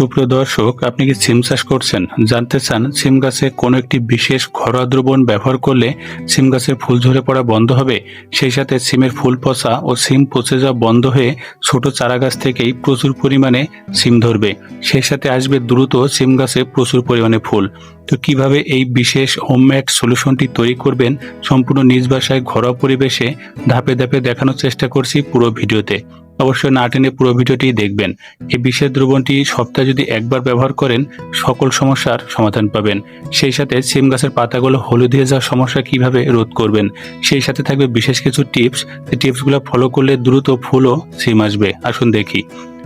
সুপ্রিয় দর্শক, আপনি কি সিম চাষ করছেন? জানতে চান, সিম গাছে কোনো একটি বিশেষ ঘরোয়া দ্রবণ ব্যবহার করলে সিম গাছের ফুল ঝরে পড়া বন্ধ হবে? সেই সাথে সিমের ফুল পচা ও সিম পচে যাওয়া বন্ধ হয়ে ছোট চারা গাছ থেকেই প্রচুর পরিমাণে সিম ধরবে। সেই সাথে আসবে দ্রুত সিম গাছে প্রচুর পরিমাণে ফুল। তো কীভাবে এই বিশেষ হোমমেড সলিউশনটি তৈরি করবেন? সম্পূর্ণ নিজ বাসায় ঘরোয়া পরিবেশে ধাপে ধাপে দেখানোর চেষ্টা করছি পুরো ভিডিওতে। অবশ্যই না টেনে পুরো ভিডিওটি দেখবেন। এই বিশেষ দ্রবণটি সপ্তাহে যদি একবার ব্যবহার করেন, সকল সমস্যার সমাধান পাবেন। সেই সাথে সিম গাছের পাতাগুলো হলুদ হয়ে যাওয়ার সমস্যা কীভাবে রোধ করবেন, সেই সাথে থাকবে বিশেষ কিছু টিপস। এই টিপসগুলো ফলো করলে দ্রুত ফুল ও সিম আসবে। আসুন দেখি।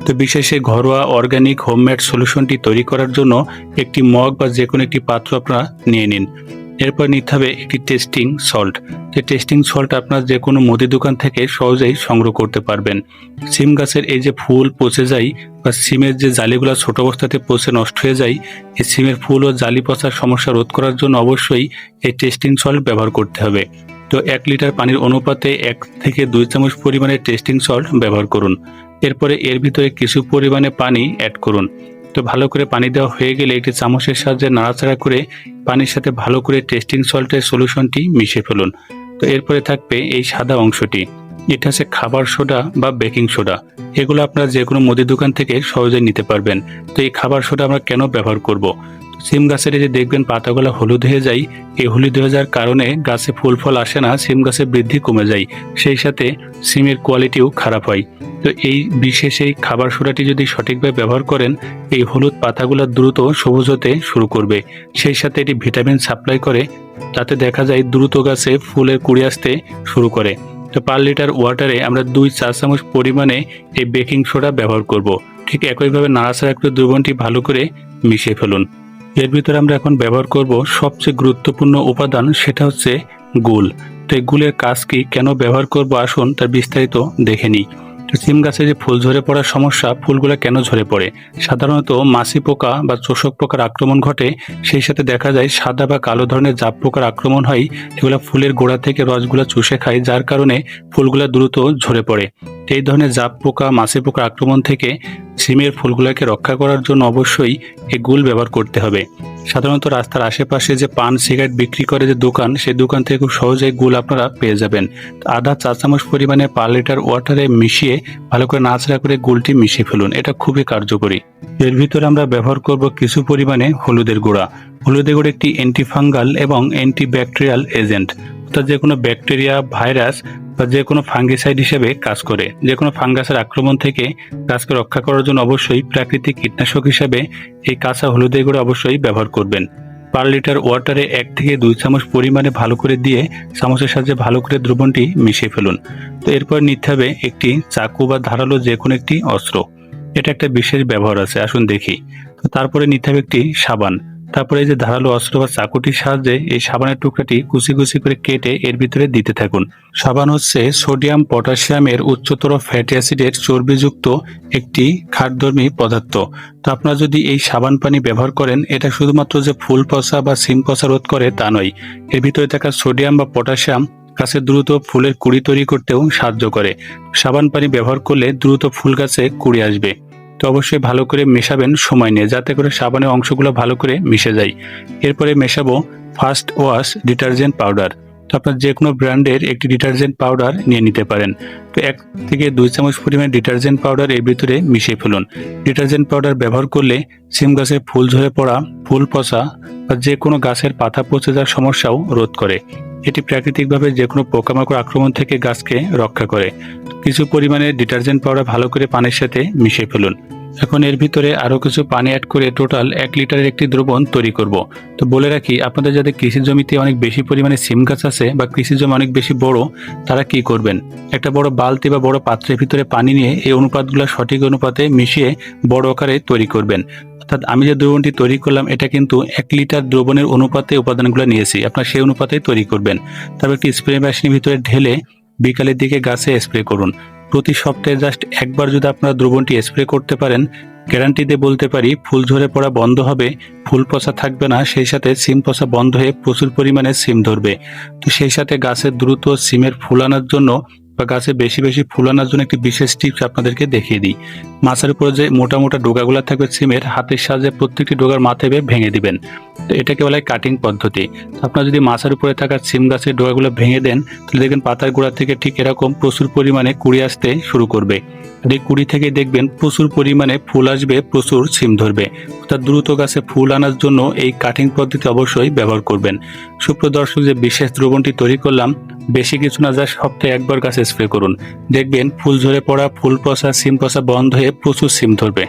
তো বিশেষে ঘরোয়া অর্গানিক হোমমেড সলিউশনটি তৈরি করার জন্য একটি মগ বা যে কোনো একটি পাত্র আপনারা নিয়ে নিন। এরপর নিতে হবে একটি টেস্টিং সল্ট যে টেস্টিং সল্ট আপনার যে কোনো মুদি দোকান থেকে সহজেই সংগ্রহ করতে পারবেন। সিম গাছের এই যে ফুল পচে যায় বা সিমের যে জালিগুলো ছোট অবস্থাতে পচে নষ্ট হয়ে যায়, এই সিমের ফুল ও জালি পচার সমস্যা রোধ করার জন্য অবশ্যই এই টেস্টিং সল্ট ব্যবহার করতে হবে। তো এক লিটার পানির অনুপাতে এক থেকে দুই চামচ পরিমাণে টেস্টিং সল্ট ব্যবহার করুন। এরপরে এর ভিতরে কিছু পরিমাণে পানি অ্যাড করুন। তো ভালো করে পানি দেওয়া হয়ে গেলে একটি চামচের সাহায্যে নাড়াচাড়া করে পানির সাথে ভালো করে টেস্টিং সল্টের সলিউশনটি মিশে ফেলুন। তো এরপরে থাকবে এই সাদা অংশটি। এটা হচ্ছে খাবার সোডা বা বেকিং সোডা। এগুলো আপনারা যে কোনো মুদি দোকান থেকে সহজে নিতে পারবেন। তো এই খাবার সোডা আমরা কেন ব্যবহার করব? সিম গাছের যে দেখবেন পাতাগুলো হলুদ হয়ে যায়, এই হলুদ হয়ে যাওয়ার কারণে গাছে ফুল ফল আসে না, সিম গাছের বৃদ্ধি কমে যায়, সেই সাথে সিমের কোয়ালিটিও খারাপ হয়। তো এই বিশেষ এই খাবার সোডাটি যদি সঠিকভাবে ব্যবহার করেন, এই হলুদ পাতাগুলো দ্রুত সবুজ হতে শুরু করবে। সেই সাথে এটি ভিটামিন সাপ্লাই করে, তাতে দেখা যায় দ্রুত গাছে ফুলের কুড়ি আসতে শুরু করে। তো পার লিটার ওয়াটারে আমরা দুই চা চামচ পরিমাণে এই বেকিং সোডা ব্যবহার করব। ঠিক একইভাবে নাড়াচাড়া একটু দ্রবণটি ভালো করে মিশিয়ে ফেলুন। এর ভিতরে আমরা এখন ব্যবহার করব সবচেয়ে গুরুত্বপূর্ণ উপাদান, সেটা হচ্ছে গুল। তো এই গুলের কাজ কি? কেন ব্যবহার করব? আসুন তার বিস্তারিত দেখে নিই। সিম গাছে যে ফুল ঝরে পড়ার সমস্যা, ফুলগুলো কেন ঝরে পড়ে? সাধারণত মাছি পোকা বা চোষক পোকার আক্রমণ ঘটে, সেই সাথে দেখা যায় সাদা বা কালো ধরনের জাপ পোকার আক্রমণ হয় এগুলো ফুলের গোড়া থেকে রসগুলো চুষে খায়, যার কারণে ফুলগুলো দ্রুত ঝরে পড়ে। এই ধরনের জাপ পোকা মাছি পোকার আক্রমণ থেকে সিমের ফুলগুলোকে রক্ষা করার জন্য অবশ্যই এই গুল ব্যবহার করতে হবে। সাধারণত রাস্তার আশেপাশে যে পান, সিগারেট বিক্রি করে যে দোকান, সেই দোকান থেকে খুব সহজেই গুল আপনারা পেয়ে যাবেন। আধা চা চামচ পরিমাণে পার লিটার ওয়াটারে মিশিয়ে ভালো করে নাচড়া করে গুলটি মিশিয়ে ফেলুন। এটা খুবই কার্যকরী। এর ভিতরে আমরা ব্যবহার করব কিছু পরিমাণে হলুদের গুঁড়া। হলুদের গুঁড়ো একটি অ্যান্টিফাঙ্গাল এবং অ্যান্টিব্যাকটেরিয়াল এজেন্ট অর্থাৎ যে কোনো ব্যাকটেরিয়া, ভাইরাস বা যে কোনো ফাঙ্গিসাইড হিসেবে কাজ করে। যে কোনো ফাঙ্গাসের আক্রমণ থেকে গাছকে রক্ষা করার জন্য অবশ্যই প্রাকৃতিক কীটনাশক হিসেবে এই কাঁচা হলুদের গুঁড়ো অবশ্যই ব্যবহার করবেন। পার লিটার ওয়াটারে এক থেকে দুই চামচ পরিমাণে ভালো করে দিয়ে চামচের সাহায্যে ভালো করে দ্রবণটি মিশিয়ে ফেলুন। তো এরপর নিতে হবে একটি চাকু বা ধারালো যে কোনো একটি অস্ত্র। এটা একটা বিশেষ ব্যবহার আছে, আসুন দেখি। তো তারপরে নিতে হবে একটি সাবান। তারপরে এই যে ধারালো অস্ত্র বা চাকুটির সাহায্যে এই সাবানের টুকরাটি কুচি কুচি করে কেটে এর ভিতরে দিতে থাকুন। সাবান হচ্ছে সোডিয়াম পটাশিয়ামের উচ্চতর ফ্যাটি অ্যাসিডের চর্বিযুক্ত একটি খাদ্যধর্মী পদার্থ। তো আপনারা যদি এই সাবান পানি ব্যবহার করেন, এটা শুধুমাত্র যে ফুল পচা বা সিম পচা রোধ করে তা নয়, এর ভিতরে থাকা সোডিয়াম বা পটাশিয়াম গাছে দ্রুত ফুলের কুড়ি তৈরি করতেও সাহায্য করে। সাবান পানি ব্যবহার করলে দ্রুত ফুল গাছে কুড়ি আসবে। তো অবশ্যই ভালো করে মেশাবেন সময় নিয়ে, যাতে করে সাবানের অংশগুলো ভালো করে মিশে যায়। এরপরে মেশাবো ফার্স্ট ওয়াশ ডিটারজেন্ট পাউডার। আপনার যে কোনো ব্র্যান্ডের একটি ডিটারজেন্ট পাউডার নিয়ে নিতে পারেন। তো এক থেকে দুই চামচ পরিমাণে ডিটারজেন্ট পাউডার এর ভিতরে মিশিয়ে ফেলুন। ডিটারজেন্ট পাউডার ব্যবহার করলে সিম গাছে ফুল ঝরে পড়া, ফুল পচা বা যে কোনো গাছের পাতা পচে যাওয়ার সমস্যাও রোধ করে। এটি প্রাকৃতিকভাবে যে কোনো পোকামাকড় আক্রমণ থেকে গাছকে রক্ষা করে। কিছু পরিমাণে ডিটারজেন্ট পাউডার ভালো করে পানির সাথে মিশিয়ে ফেলুন। এখন এর ভিতরে আরও কিছু পানি অ্যাড করে টোটাল এক লিটারের একটি দ্রবণ তৈরি করব। তো বলে রাখি, আপনাদের যাদের কৃষি জমিতে অনেক বেশি পরিমাণে সিম গাছ আছে বা কৃষি জমি অনেক বেশি বড়, তারা কি করবেন? একটা বড় বালতি বা বড় পাত্রের ভিতরে পানি নিয়ে এই অনুপাতগুলো সঠিক অনুপাতে মিশিয়ে বড় আকারে তৈরি করবেন। অর্থাৎ আমি যে দ্রবণটি তৈরি করলাম, এটা কিন্তু এক লিটার দ্রবণের অনুপাতে উপাদানগুলো নিয়েছি, আপনার সেই অনুপাতে তৈরি করবেন। তারপর একটি স্প্রে মেশিনের ভিতরে ঢেলে বিকালের দিকে গাছে স্প্রে করুন। প্রতি সপ্তাহে জাস্ট একবার যদি আপনারা দ্রবণটি স্প্রে করতে পারেন গ্যারান্টিতে বলতে পারি ফুল ঝরে পড়া বন্ধ হবে, ফুল পচা থাকবে না, সেই সাথে সিম পচা বন্ধ হয়ে প্রচুর পরিমাণে সিম ধরবে। তো সেই সাথে গাছের দ্রুত সিমের ফুল আনার জন্য বা গাছে বেশি বেশি ফুল আনার জন্য একটি বিশেষ টিপস আপনাদেরকে দেখিয়ে দিই। মাছের উপরে যে মোটা মোটা ডোগাগুলো থাকবে সিমের, হাতের সাহায্যে প্রত্যেকটি ডোগার মাথায় ভেঙে দিবেন। তো এটাকে বলা হয় কাটিং পদ্ধতি আপনারা যদি মাছের উপরে থাকা সিম গাছের ডোগাগুলো ভেঙে দেন, তাহলে দেখবেন পাতার গোড়া থেকে ঠিক এরকম প্রচুর পরিমাণে কুড়ি আসতে শুরু করবে। এই কুড়ি থেকে দেখবেন প্রচুর পরিমাণে ফুল আসবে, প্রচুর সিম ধরবে। অর্থাৎ দ্রুত গাছে ফুল আনার জন্য এই কাটিং পদ্ধতি অবশ্যই ব্যবহার করবেন। সুপ্রদর্শক যে বিশেষ দ্রবণটি তৈরি করলাম বেশি কিছু না যা সপ্তাহে একবার গাছ স্প্রে করুন। দেখবেন ফুল ঝরে পড়া, ফুল পচা, সিম পচা বন্ধ হয়ে প্রচুর সিম ধরবে।